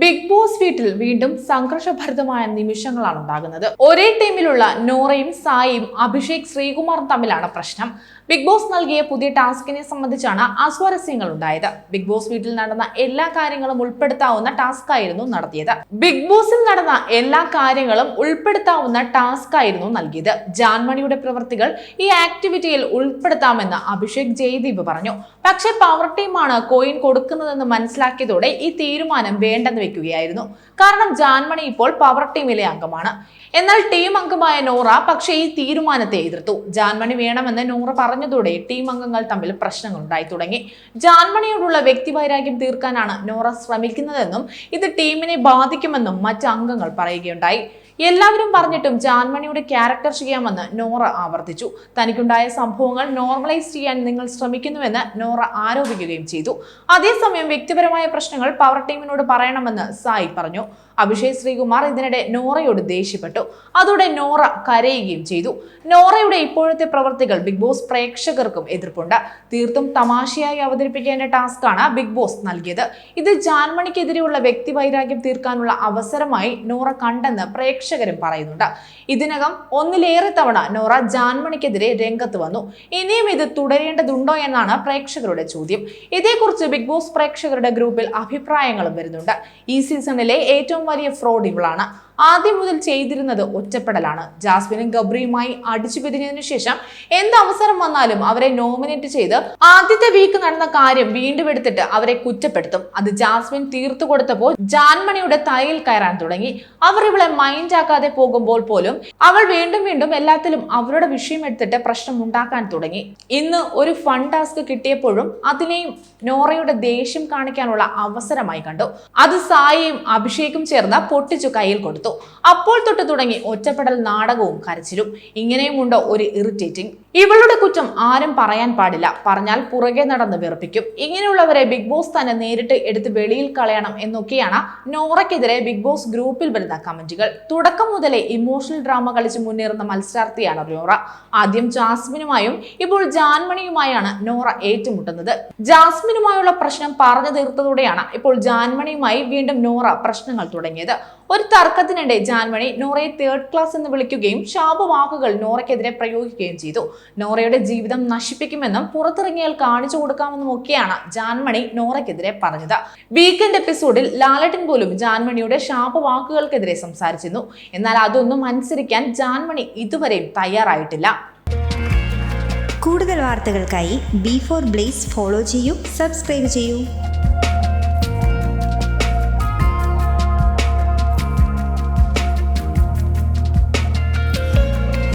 Big boss വീട്ടിൽ വീണ്ടും സംഘർഷഭരിതമായ നിമിഷങ്ങളാണ് ഉണ്ടാകുന്നത്. ഒരേ ടീമിലുള്ള നോറയും സായിയും അഭിഷേക് ശ്രീകുമാറും തമ്മിലാണ് പ്രശ്നം. ബിഗ് ബോസ് നൽകിയ പുതിയ ടാസ്കിനെ സംബന്ധിച്ചാണ് അസ്വാരസ്യങ്ങൾ ഉണ്ടായത്. ബിഗ് ബോസ് വീട്ടിൽ നടന്ന എല്ലാ കാര്യങ്ങളും ഉൾപ്പെടുത്താവുന്ന ടാസ്ക് ആയിരുന്നു നടത്തിയത്. ബിഗ് ബോസിൽ നടന്ന എല്ലാ കാര്യങ്ങളും ഉൾപ്പെടുത്താവുന്ന ടാസ്ക് ആയിരുന്നു നൽകിയത്. ജാൻമണിയുടെ പ്രവൃത്തികൾ ഈ ആക്ടിവിറ്റിയിൽ ഉൾപ്പെടുത്താമെന്ന് അഭിഷേക് ജയദീപ് പറഞ്ഞു. പക്ഷേ പവർ ടീമാണ് കോയിൻ കൊടുക്കുന്നതെന്ന് മനസ്സിലാക്കിയതോടെ ഈ തീരുമാനം വേണ്ടെന്ന് വെക്കുകയായിരുന്നു കാരണം ജാൻമണി ഇപ്പോൾ പവർ ടീമിലെ അംഗമാണ്. എന്നാൽ ടീം അംഗമായ നോറ പക്ഷേ ഈ തീരുമാനത്തെ എതിർത്തു. ജാൻമണി വേണമെന്ന് നോറ പറഞ്ഞതോടെ ടീം അംഗങ്ങൾ തമ്മിൽ പ്രശ്നങ്ങൾ ഉണ്ടായി തുടങ്ങി. ജാൻമണിയോടുള്ള വ്യക്തിവൈരാഗ്യം തീർക്കാനാണ് നോറ ശ്രമിക്കുന്നതെന്നും ഇത് ടീമിനെ ബാധിക്കുമെന്നും മറ്റ് അംഗങ്ങൾ പറയുകയുണ്ടായി. എല്ലാവരും പറഞ്ഞിട്ടും ജാൻമണിയുടെ ക്യാരക്ടർ ചെയ്യാമെന്ന് നോറ ആവർത്തിച്ചു. തനിക്കുണ്ടായ സംഭവങ്ങൾ നോർമലൈസ് ചെയ്യാൻ നിങ്ങൾ ശ്രമിക്കുന്നുവെന്ന് നോറ ആരോപിക്കുകയും ചെയ്തു. അതേസമയം വ്യക്തിപരമായ പ്രശ്നങ്ങൾ പവർ ടീമിനോട് പറയണമെന്ന് സായി പറഞ്ഞു. അഭിഷേക് ശ്രീകുമാർ ഇതിനിടെ നോറയോട് ദേഷ്യപ്പെട്ടു. അതോടെ നോറ കരയുകയും ചെയ്തു. നോറയുടെ ഇപ്പോഴത്തെ പ്രവൃത്തികൾ ബിഗ് ബോസ് പ്രേക്ഷകർക്കും എതിർപ്പുണ്ട്. തീർത്തും തമാശയായി അവതരിപ്പിക്കേണ്ട ടാസ്കാണ് ബിഗ് ബോസ് നൽകിയത്. ഇത് ജാൻമണിക്കെതിരെയുള്ള വ്യക്തിവൈരാഗ്യം തീർക്കാനുള്ള അവസരമായി നോറ കണ്ടെന്ന് പ്രേക്ഷകരും പറയുന്നുണ്ട്. ഇതിനകം ഒന്നിലേറെ തവണ നോറ ജാൻമണിക്കെതിരെ രംഗത്ത് വന്നു. ഇനിയും ഇത് തുടരേണ്ടതുണ്ടോ എന്നാണ് പ്രേക്ഷകരുടെ ചോദ്യം. ഇതേക്കുറിച്ച് ബിഗ് ബോസ് പ്രേക്ഷകരുടെ ഗ്രൂപ്പിൽ അഭിപ്രായങ്ങളും വരുന്നുണ്ട്. ഈ സീസണിലെ ഏറ്റവും വലിയ ഫ്രോഡ് ഇവളാണ്. ആദ്യം മുതൽ ചെയ്തിരുന്നത് ഒറ്റപ്പെടലാണ്. ജാസ്മിനും ഗബ്രിയുമായി അടിച്ചു പിരിഞ്ഞതിനു ശേഷം എന്ത് അവസരം വന്നാലും അവരെ നോമിനേറ്റ് ചെയ്ത് ആദ്യത്തെ വീക്ക് നടന്ന കാര്യം വീണ്ടും എടുത്തിട്ട് അവരെ കുറ്റപ്പെടുത്തും. അത് ജാസ്മിൻ തീർത്തു കൊടുത്തപ്പോൾ ജാൻമണിയുടെ തലയിൽ കയറാൻ തുടങ്ങി. അവർ ഇവളെ മൈൻഡ് ആക്കാതെ പോകുമ്പോൾ പോലും അവൾ വീണ്ടും വീണ്ടും എല്ലാത്തിലും അവരുടെ വിഷയം എടുത്തിട്ട് പ്രശ്നം ഉണ്ടാക്കാൻ തുടങ്ങി. ഇന്ന് ഒരു ഫൺ ടാസ്ക് കിട്ടിയപ്പോഴും അതിനെയും നോറയുടെ ദേഷ്യം കാണിക്കാനുള്ള അവസരമായി കണ്ടു. അത് സായിയും അഭിഷേകും ചേർന്ന് പൊട്ടിച്ചു കയ്യിൽ കൊടുത്തു. അപ്പോൾ തൊട്ട് തുടങ്ങി ഒറ്റപ്പെടൽ നാടകവും കരച്ചിലും. ഇങ്ങനെയുമുണ്ടോ ഒരു ഇറിറ്റേറ്റിംഗ് ഇവളുടെ കുറ്റം ആരും പറയാൻ പാടില്ല. പറഞ്ഞാൽ പുറകെ നടന്ന് വെറുപ്പിക്കും. ഇങ്ങനെയുള്ളവരെ ബിഗ് ബോസ് തന്നെ നേരിട്ട് എടുത്ത് വെളിയിൽ കളയണം എന്നൊക്കെയാണ് നോറയ്ക്കെതിരെ ബിഗ് ബോസ് ഗ്രൂപ്പിൽ വരുന്ന കമന്റുകൾ. തുടക്കം മുതലേ ഇമോഷണൽ ഡ്രാമ കളിച്ച് മുന്നേറുന്ന മത്സരാർത്ഥിയാണ് നോറ. ആദ്യം ജാസ്മിനുമായും ഇപ്പോൾ ജാൻമണിയുമായാണ് നോറ ഏറ്റുമുട്ടുന്നത്. ജാസ്മിനുമായുള്ള പ്രശ്നം പറഞ്ഞു തീർത്തതോടെയാണ് ഇപ്പോൾ ജാൻമണിയുമായി വീണ്ടും നോറ പ്രശ്നങ്ങൾ തുടങ്ങിയത്. ഒരു തർക്കത്തിനിടെ ജാൻമണി നോറയെ തേർഡ് ക്ലാസ് എന്ന് വിളിക്കുകയും ശാപവാക്കുകൾ നോറയ്ക്കെതിരെ പ്രയോഗിക്കുകയും ചെയ്തു. നോറയുടെ ജീവിതം നശിപ്പിക്കുമെന്നും പുറത്തിറങ്ങിയാൽ കാണിച്ചു കൊടുക്കാമെന്നും ഒക്കെയാണ് ജാൻമണി നോറയ്ക്കെതിരെ പറഞ്ഞത്. വീക്കെൻഡ് എപ്പിസോഡിൽ ലാലട്ടൻ പോലും ജാൻമണിയുടെ ശാപവാക്കുകൾക്കെതിരെ സംസാരിച്ചിരുന്നു. എന്നാൽ അതൊന്നും അനുസരിക്കാൻ ജാൻമണി ഇതുവരെയും തയ്യാറായിട്ടില്ല. കൂടുതൽ വാർത്തകൾക്കായി ബി ഫോർ ബ്ലേസ് ഫോളോ ചെയ്യൂ സബ്സ്ക്രൈബ് ചെയ്യൂ.